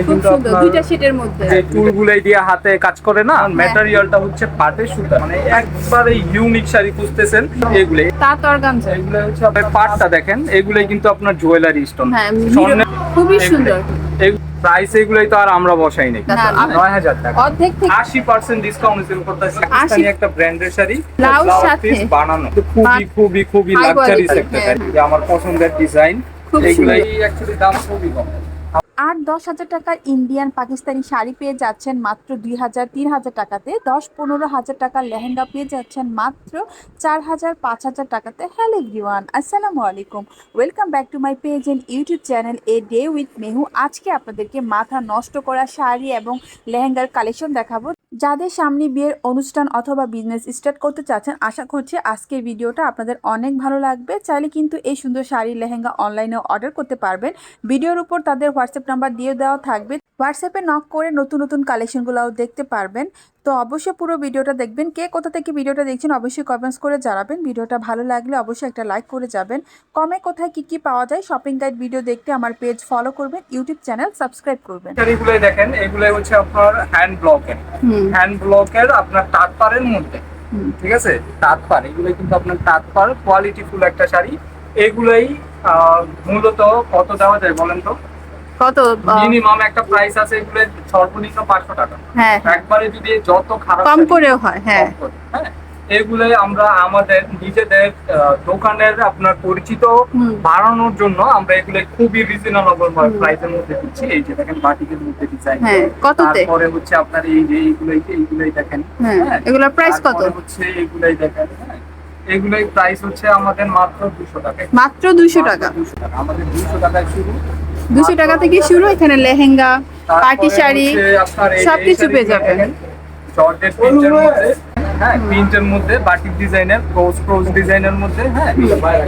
এগুলো কিন্তু আপনার দুইটা শীটের মধ্যে। যে টুলগুলাই দিয়ে হাতে কাজ করে না ম্যাটেরিয়ালটা হচ্ছে পাটের সুতা। মানে একবারে ইউনিক শাড়ি খুঁজতেছেন এগুলো। তাঁত অর্গানজা এগুলো হচ্ছে আপনার পাটটা দেখেন এগুলাই কিন্তু আপনার জুয়েলারি স্টোন হ্যাঁ খুবই সুন্দর। প্রাইস এগুলাই তো আর আমরা বসাই নাই। নয় হাজার টাকা। অর্ধেক থেকে আশি পার্সেন্ট ডিসকাউন্ট সেল করতেছি। পাকিস্তানি একটা ব্র্যান্ডের শাড়ি ব্লাউজ। পিস বানানো। খুবই খুবই খুবই লাক্সারি হ্যাঁ। শাড়ি। আমার পছন্দের ডিজাইন এগুলাই অ্যাকচুয়ালি দাম খুবই কম। আট দশ হাজার টাকার ইন্ডিয়ান পাকিস্তানি শাড়ি পেয়ে যাচ্ছেন মাত্র দুই হাজার, তিন হাজার টাকাতে। দশ পনেরো হাজার টাকার লেহেঙ্গা পেয়ে যাচ্ছেন মাত্র চার হাজার, পাঁচ হাজার টাকাতে হ্যালো এভরিওয়ান। আসসালামু আলাইকুম। Welcome back to my page and YouTube channel a day with Mehu. আজকে আপনাদেরকে মাথা নষ্ট করা শাড়ি এবং লেহেঙ্গার কালেকশন দেখাবো। যাদের সামনে বিয়ের অনুষ্ঠান অথবা বিজনেস স্টার্ট করতে চাচ্ছেন, আশা করছি আজকের ভিডিওটা আপনাদের অনেক ভালো লাগবে। চাইলে কিন্তু এই সুন্দর শাড়ি, লেহেঙ্গা অনলাইনে অর্ডার করতে পারবেন। ভিডিওর উপর তাদের হোয়াটসঅ্যাপ নাম্বার দিয়ে দেওয়া থাকবে। হোয়াটসঅ্যাপে নক করে নতুন নতুন কালেকশনগুলোও দেখতে পারবেন। তো অবশ্যই পুরো ভিডিওটা দেখবেন। কে কোথা থেকে ভিডিওটা দেখছেন অবশ্যই কমেন্টস করে জানাবেন। ভিডিওটা ভালো লাগলে অবশ্যই একটা লাইক করে যাবেন। কমে কোথায় কি কি পাওয়া যায় শপিং গাইড ভিডিও দেখতে আমার পেজ ফলো করবেন ইউটিউব চ্যানেল সাবস্ক্রাইব করবেন। শাড়িগুলাই দেখেন এগুলাই হচ্ছে আপনার হ্যান্ড ব্লকের হ্যান্ড ব্লকের আপনার তাঁত পাড়ের মধ্যে। ঠিক আছে? তাঁত পাড় এগুলো কিন্তু আপনার তাঁত পাড় কোয়ালিটি ফুল একটা শাড়ি। এগুলাই মূলত কত দেওয়া যায় বলেন তো? কত মিনিমাম একটা প্রাইস আছে এগুলো সর্বনিম্ন পাঁচশো টাকা। হ্যাঁ। একবারে যদি যত খারাপ কম করেও হয় হ্যাঁ। হ্যাঁ। এগুলোই আমরা আমাদের নিজেদের দোকানের আপনার পরিচিত বাড়ানোর জন্য আমরা এগুলো খুবই রিজনেবল প্রাইসের মধ্যে দিচ্ছি। এই যে দেখেন বাটিকের মধ্যে ডিজাইন হ্যাঁ, কততে? তারপরে হচ্ছে আপনার এই যে এইগুলোই এইগুলোই দেখেন হ্যাঁ এগুলোর প্রাইস কত? হচ্ছে এগুলোই দেখেন হ্যাঁ। এগুলোই প্রাইস হচ্ছে আমাদের মাত্র দুশো টাকা মাত্র দুইশো টাকা। দুশো টাকা। আমাদের দুশো টাকায় শুরু। দুশো টাকা থেকে শুরু এখানে লেহেঙ্গা পার্টি শাড়ি সবকিছু পেয়ে যাবেন। প্রিন্টের মধ্যে হ্যাঁ প্রিন্টের মধ্যে বাটিক ডিজাইনের ক্রোজ ক্রোজ ডিজাইনের মধ্যে হ্যাঁ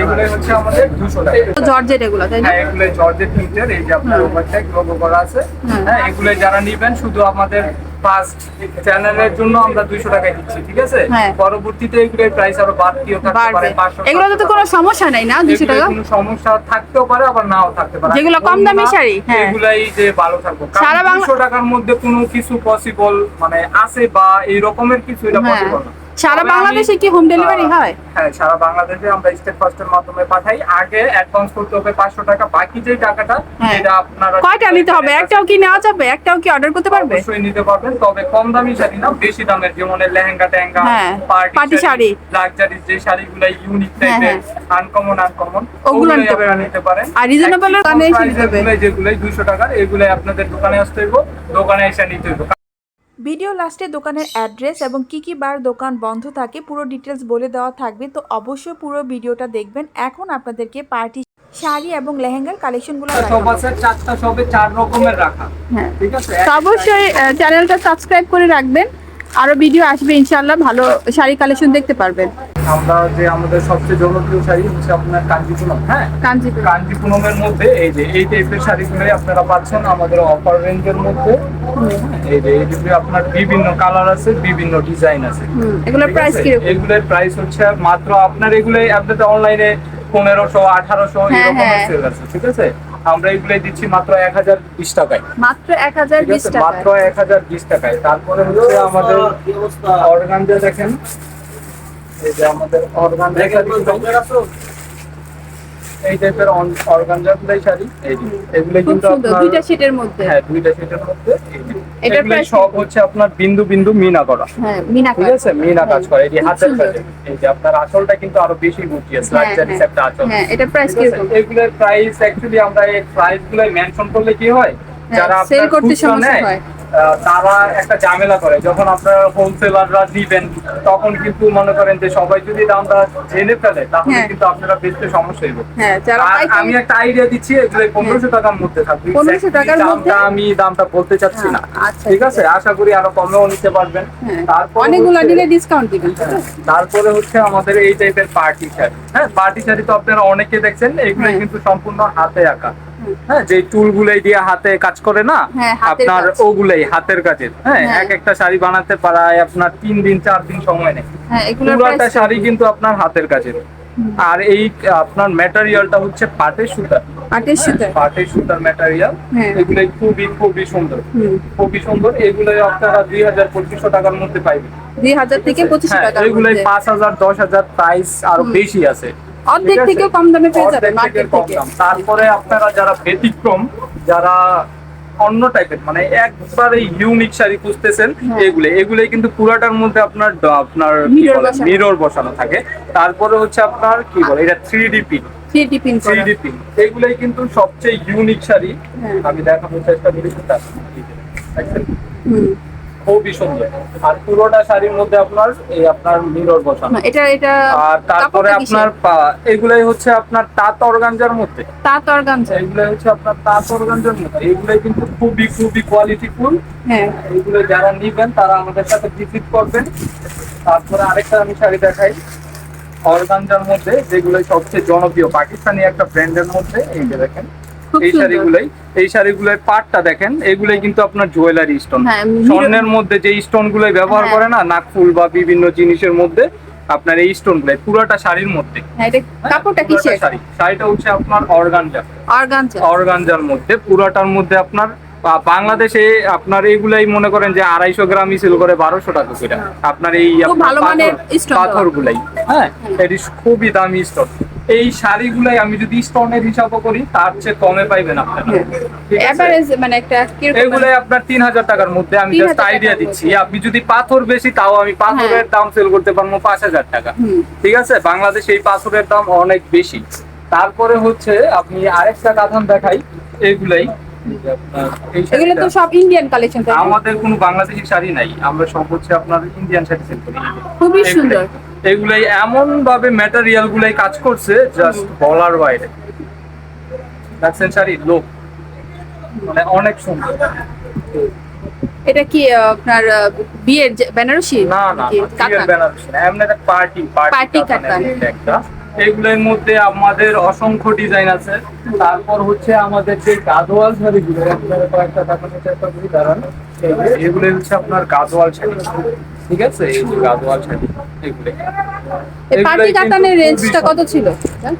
এগুলোই হচ্ছে আমাদের দুশো টাকা জর্জেট এগুলো তাই না হ্যাঁ এগুলো জর্জেট প্রিন্টের এই যে আপনার হুম। লোগো করা আছে। হ্যাঁ এগুলো যারা নিবেন শুধু আমাদের ফার্স্ট চ্যানেলের জন্য আমরা দুইশো টাকায় দিচ্ছি ঠিক আছে? হ্যাঁ। পরবর্তীতে এগুলোর প্রাইস আরও বাড়তিও থাকতে পারে পাঁচশো তো কোনো সমস্যা নাই না দুশো টাকা? কোনো সমস্যা থাকতেও পারে আবার নাও থাকতে পারে। যেগুলো কম দামি শাড়ি, হ্যাঁ। এগুলাই যে ভালো থাকবে। সারা বাংলা- টাকার মধ্যে কোনো কিছু পসিবল মানে আছে বা এই রকমের কিছু এটা হ্যাঁ। পসিবল না। সারা বাংলাদেশে কি হোম ডেলিভারি হয়? হ্যাঁ সারা বাংলাদেশে আমরা স্টেট ফার্স্টের মাধ্যমে পাঠাই। আগে অ্যাডভান্স করতে হবে পাঁচশো টাকা বাকি যে টাকাটা হ্যাঁ। এটা আপনারা কয়টা নিতে হবে? একটাও কি নেওয়া যাবে? একটাও কি অর্ডার করতে পারবে? অবশ্যই নিতে পারবেন তবে কম দামি শাড়ি না বেশি দামের যেমন লেহেঙ্গা টেঙ্গা হ্যাঁ, party শাড়ি। লাক্সারি যে শাড়িগুলো ইউনিক হ্যাঁ, টাইপের আনকমন আনকমন ওগুলো নিতে পারেন। আর এর দোকানে এসে নিতে হবে। যেগুলো দুইশো টাকার এগুলো আপনাদের দোকানে আসতে হইব দোকানে এসে নিতে হইব। ভিডিও লাস্টে দোকানের অ্যাড্রেস এবং কী কী বার দোকান বন্ধ থাকে পুরো ডিটেলস বলে দেওয়া থাকবে তো অবশ্যই পুরো ভিডিওটা দেখবেন। এখন আপনাদেরকে পার্টি শাড়ি এবং লেহেঙ্গার কালেকশনগুলো সব আছে চারটা সবে চার রকমের রাখা। হ্যাঁ। ঠিক আছে? অবশ্যই চ্যানেলটা সাবস্ক্রাইব করে রাখবেন। আরও ভিডিও আসবে ইনশাআল্লাহ ভালো শাড়ি কালেকশন দেখতে পারবেন। আমরা যে আমাদের সবচেয়ে জনপ্রিয় শাড়ি হচ্ছে আপনার কাঞ্জিপুরম হ্যাঁ? কাঞ্জিপুরম। কাঞ্জিপুরমের মধ্যে এই যে এই টাইপের শাড়িগুলোই আপনারা পাচ্ছেন আমাদের অফার রেঞ্জের মধ্যে। এই যে এই যে আপনার বিভিন্ন কালার আছে বিভিন্ন ডিজাইন আছে। এগুলোর প্রাইস কি এগুলোর প্রাইস হচ্ছে মাত্র আপনার এগুলোই আপনাদের অনলাইনে পনেরোশো আঠারোশো হ্যাঁ, এরকমের হ্যাঁ। সেল আছে ঠিক আছে? আমরা এগুলাই দিচ্ছি মাত্র এক হাজার বিশ টাকায়। মাত্র এক হাজার বিশ টাকা মাত্র এক হাজার বিশ টাকায়। তারপরে হচ্ছে আমাদের অর্গানজা দেখেন। এই যে আমাদের অর্গানজা এই টাইপের অর্গানজা গুলাই শাড়ি। এই এগুলো কিন্তু আপনার দুইটা শীটের মধ্যে। হ্যাঁ দুইটা সেটের মধ্যে। Price সব হচ্ছে আপনার বিন্দু বিন্দু মিনা করা। হ্যাঁ মিনা ঠিক আছে? মিনা কাজ করে। এই হাতের কাজে। এই যে আপনার আঁচলটা কিন্তু আরও বেশি লাক্সারিস হ্যাঁ। একটা আঁচল। হ্যাঁ এটা প্রাইস কি এগুলোর প্রাইস অ্যাকচুয়ালি আমরা এই প্রাইসগুলো মেনশন করলে কি হ্যাঁ, যারা sell আপনার করতে সমস্যা হয়। তারা একটা ঝামেলা করে। যখন আপনারা হোলসেলাররা দিবেন তখন কিন্তু মনে করেন যে সবাই যদি দামটা জেনে ফেলে তাহলে হ্যাঁ। কিন্তু আপনারা বেচতে সমস্যা হইব। হ্যাঁ যারা আমি একটা আইডিয়া দিচ্ছি এগুলো পনেরোশো টাকার মধ্যে থাকবে। 1500 Exactly টাকার মধ্যে? আমি দামটা বলতে চাচ্ছি না। হ্যাঁ, আচ্ছা, ঠিক আছে? আশা করি আরও কমেও নিতে পারবেন। হ্যাঁ তারপরে অনেকগুলো হচ্ছে- নিলে ডিসকাউন্ট দিবেন তারপরে হচ্ছে আমাদের এই টাইপের পার্টি শাড়ি। হ্যাঁ পার্টি শাড়ি তো আপনারা অনেকে দেখছেন এগুলো হ্যাঁ। কিন্তু সম্পূর্ণ হাতে আঁকা। হ্যাঁ যে টুল গুলাই দিয়ে হাতে কাজ করে না হ্যাঁ, আপনার ওগুলাই হাতের কাজের। হ্যাঁ হ্যাঁ। এক একটা শাড়ি বানাতে পারায় আপনার তিন দিন চার দিন সময় নেই হ্যাঁ পুরোটা শাড়ি কিন্তু আপনার হাতের কাজের। আর এই আপনার ম্যাটেরিয়ালটা হচ্ছে পাটের সুতা। পাটের সুতা। পাটের সুতার ম্যাটেরিয়াল। এগুলো খুবই খুবই সুন্দর। খুবই সুন্দর। এগুলো আপনারা দুই হাজার পঁচিশশো টাকার মধ্যে পাইবেন। দুই হাজার থেকে পঁচিশশো টাকা এগুলোই পাঁচ হাজার দশ হাজার প্রাইস আরও বেশি আছে। অর্ধেক থেকেও কম দামে পেয়ে যাবেন মার্কেট থেকে। তারপরে আপনারা যারা ব্যতিক্রম যারা অন্য টাইপের মানে একবারে ইউনিক শাড়ি খুঁজতেছেন হ্যাঁ। এগুলো এগুলোই কিন্তু পুরাটার মধ্যে আপনার আপনার মিরর বসানো। থাকে। তারপরে হচ্ছে আপনার কি বলে? এটা three D pin three three D pin এগুলোই কিন্তু সবচেয়ে ইউনিক শাড়ি। হ্যাঁ। আমি দেখানোর চেষ্টা করি। খুবই সুন্দর। আর পুরোটা শাড়ির মধ্যে আপনার এই আপনার মিরর বসানো। এটা এটা আর তারপরে আপনার পা- এগুলাই হচ্ছে আপনার তাঁত অর্গানজার মধ্যে। তাঁত অর্গানজা এগুলাই হচ্ছে আপনার তাঁত অর্গানজার মধ্যে। এগুলাই কিন্তু খুবই খুবই কোয়ালিটিফুল হ্যাঁ। এগুলো যারা নিবেন তারা আমাদের সাথে ভিজিট করবেন। তারপরে আরেকটা আমি শাড়ি দেখাই। অর্গানজার মধ্যে যেগুলো সবচেয়ে জনপ্রিয়। পাকিস্তানি একটা ব্র্যান্ডের মধ্যে এই দেখেন। এই। শাড়িগুলাই এই শাড়িগুলোর পাটটা দেখেন এগুলোই কিন্তু আপনার জুয়েলারি স্টোন। হ্যাঁ, স্বর্ণের মধ্যে যে স্টোনগুলো ব্যবহার হ্যাঁ। করে না নাকফুল বা বিভিন্ন জিনিসের মধ্যে আপনার এই স্টোন গুলাই পুরোটা শাড়ির মধ্যে। হ্যাঁ কাপড়টা কিসের? শাড়ি। শাড়িটা হচ্ছে আপনার অর্গানজা। অর্গানজা। অর্গানজার মধ্যে পুরাটার মধ্যে আপনার বাংলাদেশে আপনার এইগুলাই মনে করেন যে আড়াইশো গ্রাম সেল করে বারোশো টাকা করে। আপনার এই পাথর- গুলাই হ্যাঁ। এটি খুবই দামি স্টোন। এই শাড়িগুলাই আমি যদি স্টোনের হিসাবও করি তার চেয়ে কমে পাইবেন আপনারা। এভারেজ মানে একটা এগুলাই আপনার তিন হাজার টাকার মধ্যে আমি জাস্ট আইডিয়া দিচ্ছি। আপনি যদি পাথর বেশি তাও আমি পাথরের দাম সেল করতে পারব পাঁচ হাজার টাকা। ঠিক আছে? বাংলাদেশে এই পাথরের দাম অনেক বেশি। তারপরে হচ্ছে আপনি আরেকটা কাঁথান দেখাই। এগুলাই। এগুলো তো সব ইন্ডিয়ান কালেকশন আমাদের কোনো বাংলাদেশি শাড়ি নাই। আমরা সব হচ্ছে আপনার ইন্ডিয়ান শাড়ি সেল করি। খুবই সুন্দর। এগুলাই এমন ভাবে ম্যাটেরিয়াল গুলাই কাজ করছে জাস্ট বলার বাইরে। দেখছেন শাড়ি লোক মানে অনেক সুন্দর। এটা কি আপনার বিয়ের বেনারসি? না না? বিয়ের বেনারসি না, এমনি একটা পার্টি পার্টি কাতান। একটা। এগুলোর মধ্যে আমাদের অসংখ্য ডিজাইন আছে। তারপর হচ্ছে আমাদের যে গাদোয়াল শাড়িগুলো আপনারা কয়েকটা দেখানোর চেষ্টা করি দাঁড়ান। এগুলো হচ্ছে আপনার গাদোয়াল শাড়ি ঠিক আছে? এই যে গাদোয়াল শাড়ি এগুলো। পার্টি কাতানের রেঞ্জটা কত ছিল?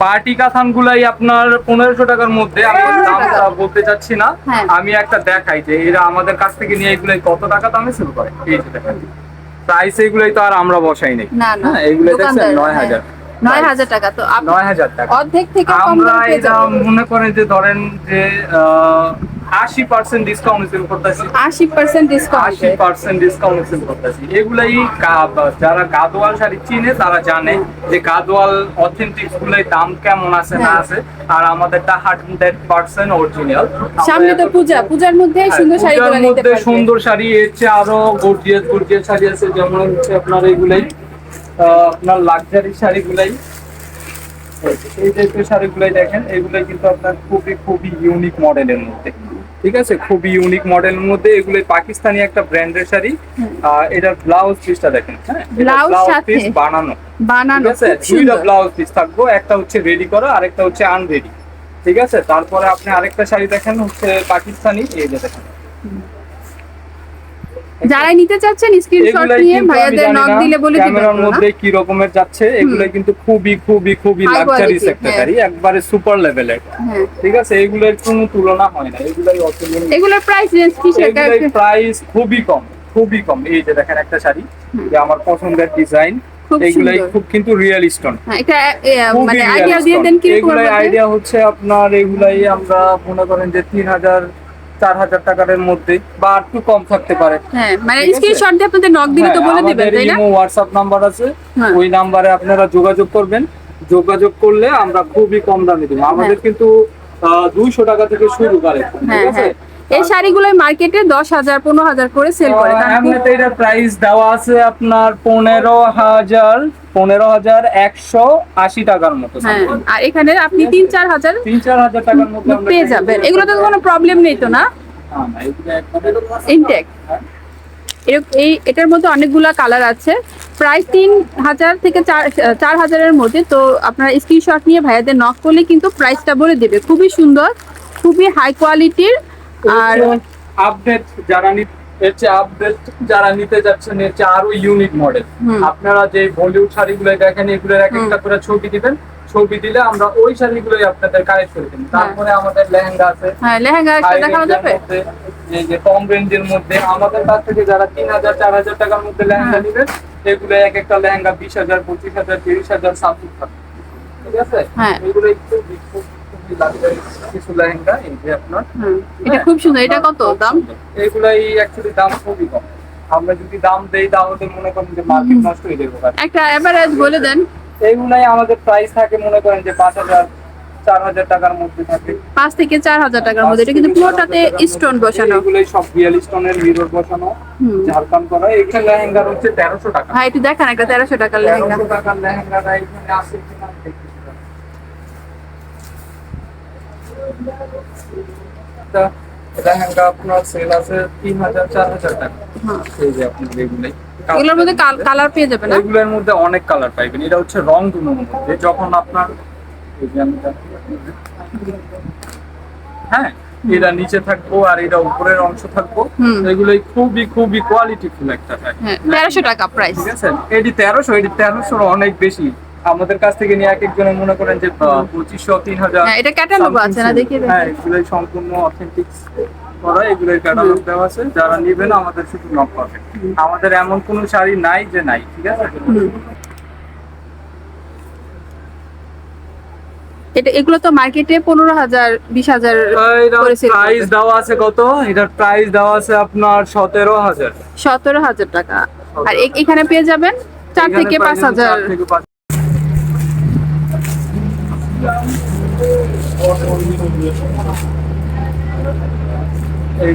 পার্টি কাথান গুলাই আপনার পনেরোশো টাকার মধ্যে। আমি দামটা বলতে চাচ্ছি না। হ্যাঁ। আমি একটা দেখাই যে এরা আমাদের কাছ থেকে নিয়ে এগুলাই কত টাকা দামে সেল করে? এই যে দেখেন প্রাইস এগুলাই তো আর আমরা বসাই নাই। না না। হ্যাঁ, এগুলো দেখছেন দোকানদার, নয় হ্যাঁ। হাজার নয় হাজার টাকা। তো নয় হাজার টাকা। অর্ধেক থেকে আমরা এটা মনে করেন যে ধরেন যে আশি পার্সেন্ট ডিসকাউন্ট সেল করতেছি আশি পার্সেন্ট ডিসকাউন্ট আশি পার্সেন্ট ডিসকাউন্ট সেল করতেছি এগুলাই যারা গাদোয়াল শাড়ি চিনে তারা জানে যে গাদোয়াল অথেন্টিক গুলাই দাম কেমন আছে না হ্যাঁ। আছে আর আমাদেরটা হান্ড্রেড পার্সেন্ট অরিজিনাল সামনে তো পূজা পূজার মধ্যে সুন্দর শাড়ি পূজার নিতে মধ্যে সুন্দর শাড়ি এর চেয়ে আরও গর্জিয়াস গর্জিয়াস শাড়ি আছে যেমন হচ্ছে আপনার এগুলাই আপনার লাক্সারি শাড়িগুলাই। এই যে, এই টাইপের শাড়িগুলাই দেখেন এগুলাই কিন্তু আপনার খুবই খুবই ইউনিক মডেলের মধ্যে। ঠিক আছে? খুবই ইউনিক মডেলের মধ্যে এগুলো পাকিস্তানি একটা ব্র্যান্ডের শাড়ি। আর এটার ব্লাউজ পিসটা দেখেন হ্যাঁ? ব্লাউজ পিস বানানো। বানানো ঠিক আছে? দুইটা ব্লাউজ পিস থাকব একটা হচ্ছে রেডি করা আর একটা হচ্ছে আনরেডি ঠিক আছে? তারপরে আপনি আরেকটা শাড়ি দেখেন হচ্ছে পাকিস্তানি এই যে দেখেন। যারা নিতে চাচ্ছেন স্ক্রিনশট নিয়ে ভাইয়াদের নক দিলে বলে দিবেন ক্যামেরার মধ্যে কি রকমের যাচ্ছে এগুলাই কিন্তু খুবই খুবই খুবই লাক্সারি quality, সেক্টরই একবারে সুপার লেভেলের হ্যাঁ। ঠিক আছে এগুলোর কোনো তুলনা হয় না এগুলাই অতুলনীয়। এগুলোর প্রাইস রেঞ্জ কি সেটা প্রাইস খুবই কম খুবই কম। এই যে দেখেন একটা শাড়ি যে আমার পছন্দের ডিজাইন এগুলাই খুব কিন্তু রিয়েল স্টোন হ্যাঁ এটা মানে আইডিয়া দিয়ে দেন কি রকম আইডিয়া হচ্ছে আপনার এগুলাই আমরা মনে করেন যে তিন হাজার চার হাজার টাকার মধ্যে বা একটু কম থাকতে পারে। হ্যাঁ মানে স্ক্রিনশট দিয়ে আপনাদের নক দিলে তো হ্যাঁ, বলে দিবেন তাই না? হোয়াটসঅ্যাপ নাম্বার আছে। হ্যাঁ। ওই নাম্বারে আপনারা যোগাযোগ করবেন। যোগাযোগ করলে আমরা খুবই কম দামে দিব। আমাদের কিন্তু দুইশো টাকা থেকে শুরু করে হ্যাঁ ঠিক আছে? হ্যাঁ। এই শাড়িগুলো মার্কেটে দশ হাজার পনেরো হাজার করে সেল করে আহ, এমনিতে এটার প্রাইস দেওয়া আছে আপনার পনেরো হাজার পনেরো হাজার একশো আশি টাকার মতো। হ্যাঁ আর এখানে আপনি তিন চার হাজার তিন চার হাজার টাকার মধ্যে পেয়ে যাবেন। এগুলো তো কোনো প্রবলেম নেই তো না? ইনটেক এই এটার মধ্যে অনেকগুলা কালার আছে। প্রায় তিন হাজার থেকে চার হাজারের মধ্যে। তো আপনারা স্ক্রিনশট নিয়ে ভাইয়াদের নক করলে কিন্তু প্রাইসটা বলে দেবে। খুবই সুন্দর খুবই হাই কোয়ালিটির আর আপডেট যারা এর চেয়ে আপডেট যারা নিতে যাচ্ছেন এর চেয়ে আরও ইউনিক মডেল আপনারা যে বলিউড শাড়িগুলো দেখেন এগুলোর এক একটা করে ছবি দিবেন। ছবি দিলে আমরা ওই শাড়িগুলোই আপনাদের কালেক্ট করে দিন তারপরে আমাদের লেহেঙ্গা আছে। হ্যাঁ লেহেঙ্গা একটা দেখানো যাবে? এই যে কম রেঞ্জের মধ্যে আমাদের কাছ থেকে যারা তিন হাজার চার হাজার টাকার মধ্যে লেহেঙ্গা হ্যাঁ। নেবেন এগুলো এক একটা লেহেঙ্গা বিশ হাজার পঁচিশ হাজার তিরিশ হাজার থাকে ঠিক আছে? হ্যাঁ। এগুলো একটু কিছু লেহেঙ্গা এই আপনার। এটা খুব সুন্দর। এটা কত? দাম? এগুলাই অ্যাকচুয়ালি দাম খুবই কম। আমরা যদি দাম দেই তাহলে মনে করেন যে মার্কেট নষ্ট হয়ে যাবে একটা এভারেজ বলে দেন। এইগুলাই আমাদের প্রাইস থাকে মনে করেন যে পাঁচ হাজার চার হাজার টাকার মধ্যে থাকে। পাঁচ থেকে চার হাজার টাকার মধ্যে। এটা কিন্তু পুরোটাতে স্টোন বসানো। এগুলোই সব রিয়েল স্টোনের মিরর বসানো। ঝাড়খান করা। এখানে লেহেঙ্গা হচ্ছে তেরোশো টাকা। হ্যাঁ একটু দেখান একটা তেরোশো টাকার লেহেঙ্গা। তেরোশো টাকার লেহেঙ্গাটা এখানে আছে কিনা দেখতেছি না। একটা লেহেঙ্গা আপনার সেল আছে তিন হাজার চার হাজার টাকা। হ্যাঁ। এই যে আপনার এগুলাই। এগুলোর মধ্যে কালার পেয়ে যাবে এগুলোর মধ্যে অনেক কালার পাইবেন। এটা হচ্ছে রং দুনোর মধ্যে। যখন আপনার এই যে আমি দেখাচ্ছি। হ্যাঁ এটা নিচে থাকব আর এটা উপরের অংশ থাকব। এগুলোই খুবই খুবই কোয়ালিটিফুল একটা থাকে হ্যাঁ তেরোশো টাকা প্রাইস ঠিক আছে? এটি তেরোশো এটি তেরোশোর অনেক বেশি। আমাদের কাছ থেকে নিয়ে এক একজনের মনে করেন যে পঁচিশশো তিন হাজার হ্যাঁ, এটা catalog আছে না, দেখিয়ে হ্যাঁ এগুলোই সম্পূর্ণ অথেন্টিক করা এগুলোর ক্যাটালগ দেওয়া আছে। যারা নেবেন আমাদের শুধু নক আমাদের এমন কোনো শাড়ি নাই যে নাই ঠিক আছে? এটা এগুলো তো মার্কেটে পনেরো হাজার বিশ হাজার প্রাইস দেওয়া আছে কত? এটার প্রাইস দেওয়া আছে আপনার সতেরো হাজার। সতেরো হাজার টাকা। আর এখানে পেয়ে যাবেন চার থেকে পাঁচ হাজার। এই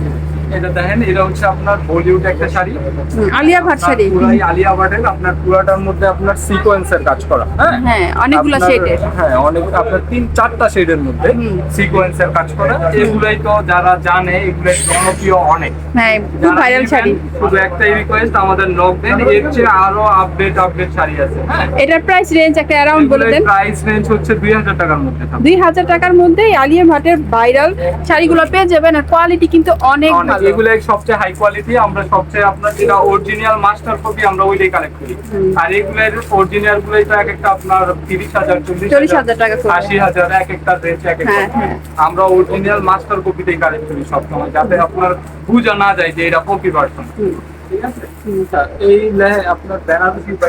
এটা দেখেন এটা হচ্ছে আপনার বলিউড একটা শাড়ি। আলিয়া ভাট শাড়ি। পুরাই আলিয়া ভাটের আপনার পুরাটার মধ্যে আপনার সিকোয়েন্সের কাজ করা হ্যাঁ? হ্যাঁ অনেকগুলো শেডের হ্যাঁ অনেক আপনার তিন চারটা শেডের মধ্যে সিকোয়েন্সের কাজ করা। এগুলাই তো যারা জানে এগুলাই জনপ্রিয় অনেক। হ্যাঁ খুব ভাইরাল শাড়ি। শুধু একটাই রিকোয়েস্ট আমাদের নক দেন এর চেয়ে আরও আপডেট আপডেট শাড়ি আছে হ্যাঁ? এটার প্রাইস রেঞ্জ একটা অ্যারাউন্ড বলে দেন। প্রাইস রেঞ্জ হচ্ছে দুই হাজার টাকার মধ্যে থাকবে। দুই হাজার টাকার মধ্যে আলিয়া ভাটের ভাইরাল শাড়িগুলো পেয়ে যাবেন আর কোয়ালিটি কিন্তু অনেক অনেক ভালো। এগুলো সবচেয়ে হাই কোয়ালিটি আমরা সবচেয়ে আপনার যেটা অরিজিনাল মাস্টার কপি আমরা ওইটাই কালেক্ট করি। আর এগুলোর অরিজিনাল গুলোই তো এক একটা আপনার তিরিশ হাজার চল্লিশ হাজার টাকা আশি হাজার এক একটা রেঞ্জ এক একটা হ্যাঁ, হ্যাঁ। আমরা অরিজিনাল মাস্টার কপিতেই কালেক্ট করি সবসময় যাতে আপনার বুঝা না যায় যে এটা কপি ভার্সন ঠিক আছে? এই আপনার বেনারসি বা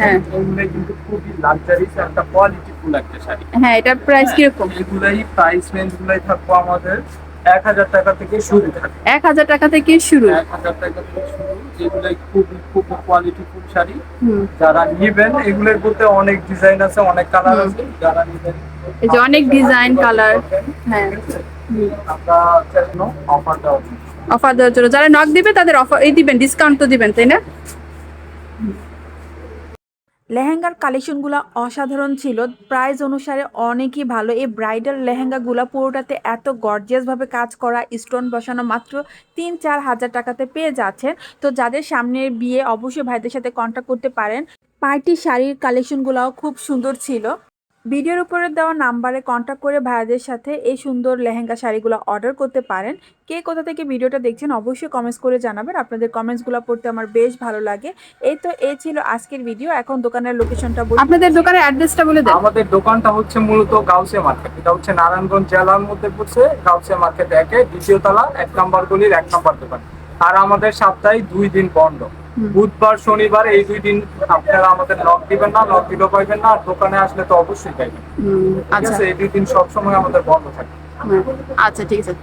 হ্যাঁ। এগুলো কিন্তু খুবই লাক্সারিস একটা কোয়ালিটি ফুল একটা শাড়ি। হ্যাঁ এটার প্রাইস কীরকম? এগুলাই প্রাইস রেঞ্জ গুলাই থাকব আমাদের এক হাজার টাকা থেকে শুরু। এক হাজার টাকা থেকে শুরু। এক হাজার টাকা থেকে শুরু এগুলাই খুবই খুবই কোয়ালিটি ফুল শাড়ি। যারা নিবেন এগুলোর মধ্যে অনেক ডিজাইন আছে অনেক কালার আছে। যারা নিবেন এই যে অনেক ডিজাইন কালার হ্যাঁ। আমরা চাইনো অফার দেওয়া অফার দেওয়ার জন্য। যারা নক দিবে তাদের অফার এই দিবেন ডিসকাউন্ট তো দিবেন তাই না? লেহেঙ্গার কালেকশনগুলো অসাধারণ ছিল। প্রাইস অনুসারে অনেকই ভালো। এই ব্রাইডাল লেহেঙ্গাগুলো পুরোটাতে এত গর্জিয়াসভাবে কাজ করা, স্টোন বসানো মাত্র তিন চার হাজার টাকাতে পেয়ে যাচ্ছেন। তো যাদের সামনের বিয়ে, অবশ্যই ভাইদের সাথে কন্ট্যাক্ট করতে পারেন। পার্টি শাড়ির কালেকশনগুলোও খুব সুন্দর ছিল। ভিডিওর উপরে দেওয়া নাম্বারে কন্ট্যাক্ট করে ভাইয়াদের সাথে এই সুন্দর লেহেঙ্গা শাড়িগুলো অর্ডার করতে পারেন। কে কোথা থেকে ভিডিওটা দেখছেন অবশ্যই কমেন্টস করে জানাবেন। আপনাদের কমেন্টসগুলো পড়তে আমার বেশ ভালো লাগে। এই তো এই ছিল আজকের ভিডিও এখন দোকানের লোকেশনটা বলি আপনাদের দোকানের অ্যাড্রেসটা বলে দেন। আমাদের দোকানটা হচ্ছে মূলত গাউসে মার্কেট এটা হচ্ছে নারায়ণগঞ্জ জেলার মধ্যে পড়ছে গাউসে মার্কেট একে দ্বিতীয় তলা এক নম্বর গলির এক নম্বর দোকান। আর আমাদের সপ্তাহে দুই দিন বন্ধ। বুধবার শনিবার এই দুই দিন আপনারা আমাদের লক দিবেন না লক দিলেও পাইবেন না আর দোকানে আসলে তো অবশ্যই পাইবেন। ঠিক আচ্ছা। আছে এই দুই দিন সবসময় আমাদের বন্ধ থাকে। আচ্ছা ঠিক আছে।